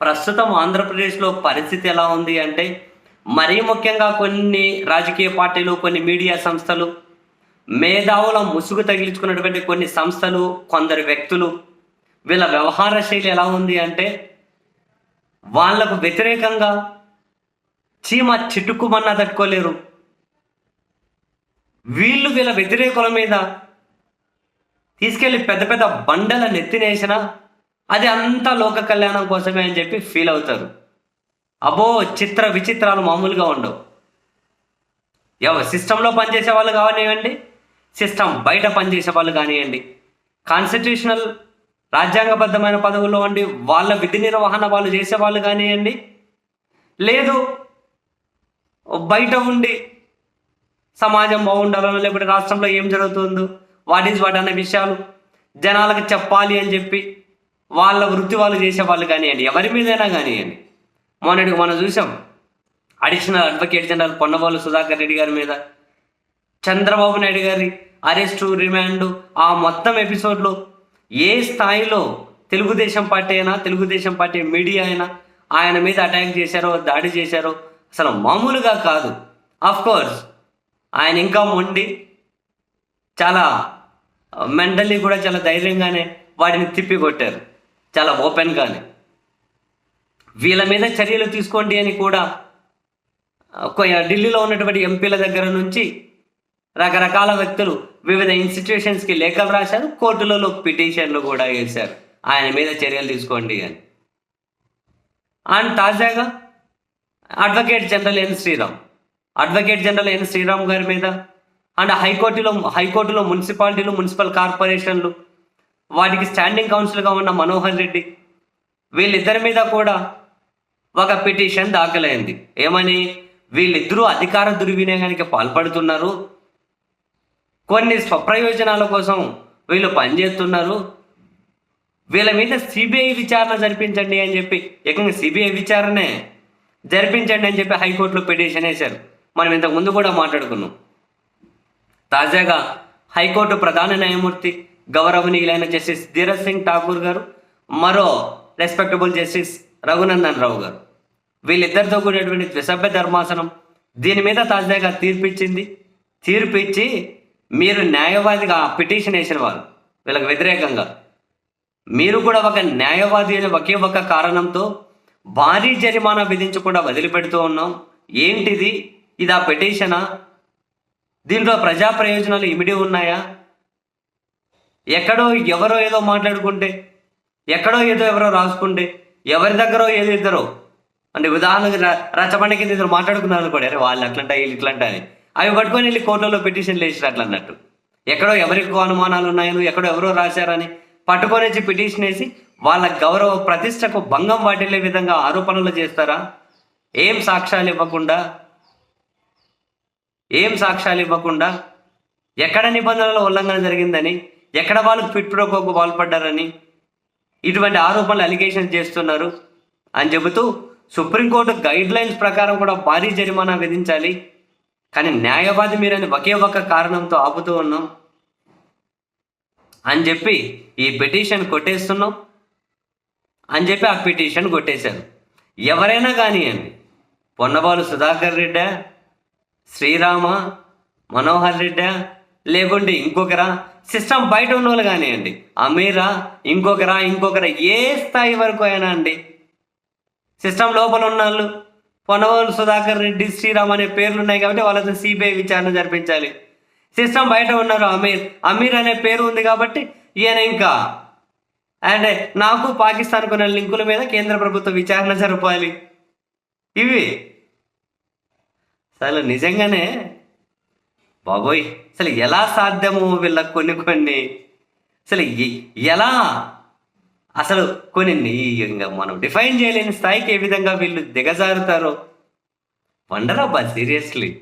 ప్రస్తుతం ఆంధ్రప్రదేశ్లో పరిస్థితి ఎలా ఉంది అంటే మరీ ముఖ్యంగా కొన్ని రాజకీయ పార్టీలు కొన్ని మీడియా సంస్థలు మేధావుల ముసుగు తగిలించుకున్నటువంటి కొన్ని సంస్థలు కొందరు వ్యక్తులు వీళ్ళ వ్యవహార శైలి ఎలా ఉంది అంటే వాళ్ళకు వ్యతిరేకంగా చీమ చిటుక్కుమన్నా తట్టుకోలేరు. వీళ్ళు వీళ్ళ వ్యతిరేకుల మీద తీసుకెళ్ళి పెద్ద పెద్ద బండల నెత్తినేసినా అది అంతా లోక కళ్యాణం కోసమే అని చెప్పి ఫీల్ అవుతారు. అబో చిత్ర విచిత్రాలు మామూలుగా ఉండవు. ఎవ సిస్టంలో పనిచేసే వాళ్ళు కానివ్వండి సిస్టమ్ బయట పనిచేసే వాళ్ళు కానివ్వండి కాన్స్టిట్యూషనల్ రాజ్యాంగబద్ధమైన పదవుల్లో ఉండి వాళ్ళ విధి నిర్వహణ వాళ్ళు చేసే వాళ్ళు కానివ్వండి లేదు బయట ఉండి సమాజం బాగుండాలని లేకపోతే రాష్ట్రంలో ఏం జరుగుతుందో వాట్ ఈజ్ వాట్ అనే విషయాలు జనాలకు చెప్పాలి అని చెప్పి వాళ్ళ వృత్తి వాళ్ళు చేసే వాళ్ళు కానివ్వండి ఎవరి మీదైనా కానివ్వండి. మొన్నటికి మనం చూసాం. Additional advocate general Ponnavolu Sudhakar Reddy garu మీద చంద్రబాబు నాయుడు గారి అరెస్టు రిమాండ్ ఆ మొత్తం ఎపిసోడ్లో ఏ స్థాయిలో తెలుగుదేశం పార్టీ అయినా తెలుగుదేశం పార్టీ మీడియా అయినా ఆయన మీద అటాక్ చేశారో దాడి చేశారో అసలు మామూలుగా కాదు. ఆఫ్ కోర్స్ ఆయన ఇంకా మొండి చాలా మెంటల్లీ కూడా చాలా ధైర్యంగానే వాటిని తిప్పి కొట్టారు చాలా ఓపెన్గానే వీళ్ళ మీద చర్యలు తీసుకోండి అని కూడా ఢిల్లీలో ఉన్నటువంటి ఎంపీల దగ్గర నుంచి రకరకాల వ్యక్తులు వివిధ ఇన్స్టిట్యూషన్స్కి లేఖలు రాశారు కోర్టులలో పిటిషన్లు కూడా వేశారు. ఆయన మీద చర్యలు తీసుకోండి అని. అండ్ తాజాగా advocate general N Sriram. Advocate general N Sriram garu మీద అండ్ హైకోర్టులో హైకోర్టులో మున్సిపాలిటీలు మున్సిపల్ కార్పొరేషన్లు వాటికి స్టాండింగ్ కౌన్సిల్గా ఉన్న మనోహర్ రెడ్డి వీళ్ళిద్దరి మీద కూడా ఒక పిటిషన్ దాఖలైంది. ఏమని? వీళ్ళిద్దరూ అధికార దుర్వినియోగానికి పాల్పడుతున్నారు. కొన్ని స్వప్రయోజనాల కోసం వీళ్ళు పనిచేస్తున్నారు. వీళ్ళ మీద సిబిఐ విచారణ జరిపించండి అని చెప్పి ఏకంగా సిబిఐ విచారణే జరిపించండి అని చెప్పి హైకోర్టులో పిటిషన్ వేశారు. మనం ఇంతకు ముందు కూడా మాట్లాడుకున్నాం. తాజాగా హైకోర్టు ప్రధాన న్యాయమూర్తి గౌరవనీయులైన జస్టిస్ ధీరజ్ సింగ్ ఠాకూర్ గారు మరో రెస్పెక్టబుల్ జస్టిస్ రఘునందన్ రావు గారు. వీళ్ళిద్దరితో కూడినటువంటి ద్విసభ్య ధర్మాసనం దీని మీద తాజాగా తీర్పిచ్చింది. తీర్పిచ్చి మీరు న్యాయవాదిగా పిటిషన్ వేసిన వారు వీళ్ళకి వ్యతిరేకంగా. మీరు కూడా ఒక న్యాయవాది అనే ఒకే ఒక కారణంతో భారీ జరిమానా విధించకుండా వదిలిపెడుతూ ఉన్నాం. ఏంటిది? ఇది ఆ పిటిషనా? దీంట్లో ప్రజా ప్రయోజనాలు ఇమిడి ఉన్నాయా? ఎక్కడో ఎవరో ఏదో మాట్లాడుకుంటే ఎక్కడో ఏదో ఎవరో రాసుకుంటే ఎవరి దగ్గరో ఏదో ఇద్దరో అంటే ఉదాహరణకు ర- రచ్చబండ కింద ఇద్దరు మాట్లాడుకున్నారు అనుకోండి అరే వాళ్ళు అట్లంట వీళ్ళు ఇట్లంట అని. అవి పట్టుకొని వెళ్ళి కోర్టులో పిటిషన్ వేసిరు అట్లా అన్నట్టు. ఎక్కడో ఎవరికి అనుమానాలు ఉన్నాయని ఎక్కడో ఎవరో రాశారని పట్టుకొని వచ్చి పిటిషన్ వేసి వాళ్ళ గౌరవ ప్రతిష్టకు భంగం వాటిల్లే విధంగా ఆరోపణలు చేస్తారా? ఏం సాక్ష్యాలు ఇవ్వకుండా ఏం సాక్ష్యాలు ఇవ్వకుండా ఎక్కడ నిబంధనల ఉల్లంఘన జరిగిందని ఎక్కడ వాళ్ళు ఫిట్ ప్రోకోకు పాల్పడ్డారని? ఇటువంటి ఆరోపణలు అలిగేషన్ చేస్తున్నారు. అని చెబుతూ సుప్రీంకోర్టు గైడ్ లైన్స్ ప్రకారం కూడా భారీ జరిమానా విధించాలి. కానీ న్యాయవాది మీరని ఒకే ఒక్క కారణంతో ఆపుతూ ఉన్నాం. అని చెప్పి ఈ పిటిషన్ కొట్టేస్తున్నాం. అని చెప్పి ఆ పిటిషన్ కొట్టేశారు. ఎవరైనా కానివ్వండి పొన్నబాలు సుధాకర్ రెడ్డా శ్రీరామ మనోహర్ రెడ్డా లేకుంటే ఇంకొకరా సిస్టమ్ బయట ఉన్న వాళ్ళు కానివ్వండి. అమీరా ఇంకొకరా ఇంకొకరా ఏ స్థాయి వరకు అయినా అండి. సిస్టమ్ లోపల ఉన్న వాళ్ళు పొన్నవోలు సుధాకర్ రెడ్డి శ్రీరామ్ అనే పేర్లు ఉన్నాయి కాబట్టి వాళ్ళతో సిబిఐ విచారణ జరిపించాలి. సిస్టమ్ బయట ఉన్నారు అమీర్. అమీర్ అనే పేరు ఉంది కాబట్టి ఈయన ఇంకా. అండ్ నాకు పాకిస్తాన్కు ఉన్న లింకుల మీద కేంద్ర ప్రభుత్వ విచారణ జరపాలి ఇవి. అసలు నిజంగానే బాబోయ్ అసలు ఎలా సాధ్యమో వీళ్ళకి కొన్ని కొన్ని. అసలు ఎలా? అసలు కొన్ని ఇంకా మనం డిఫైన్ చేయలేని స్థాయికి ఏ విధంగా వీళ్ళు దిగజారుతారో. వండరబ్బా సీరియస్లీ.